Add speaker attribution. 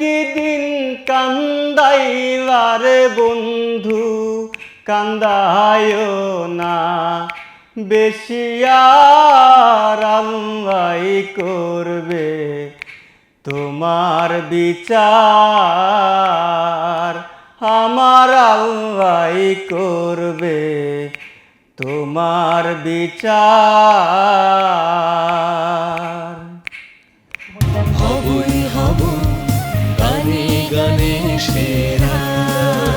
Speaker 1: অনেক দিন কান্দাইবার বন্ধু কান্দায় না। বেশি আর করবে তোমার বিচার। আমার আল্লাহ করবে তোমার বিচার।
Speaker 2: Krishna.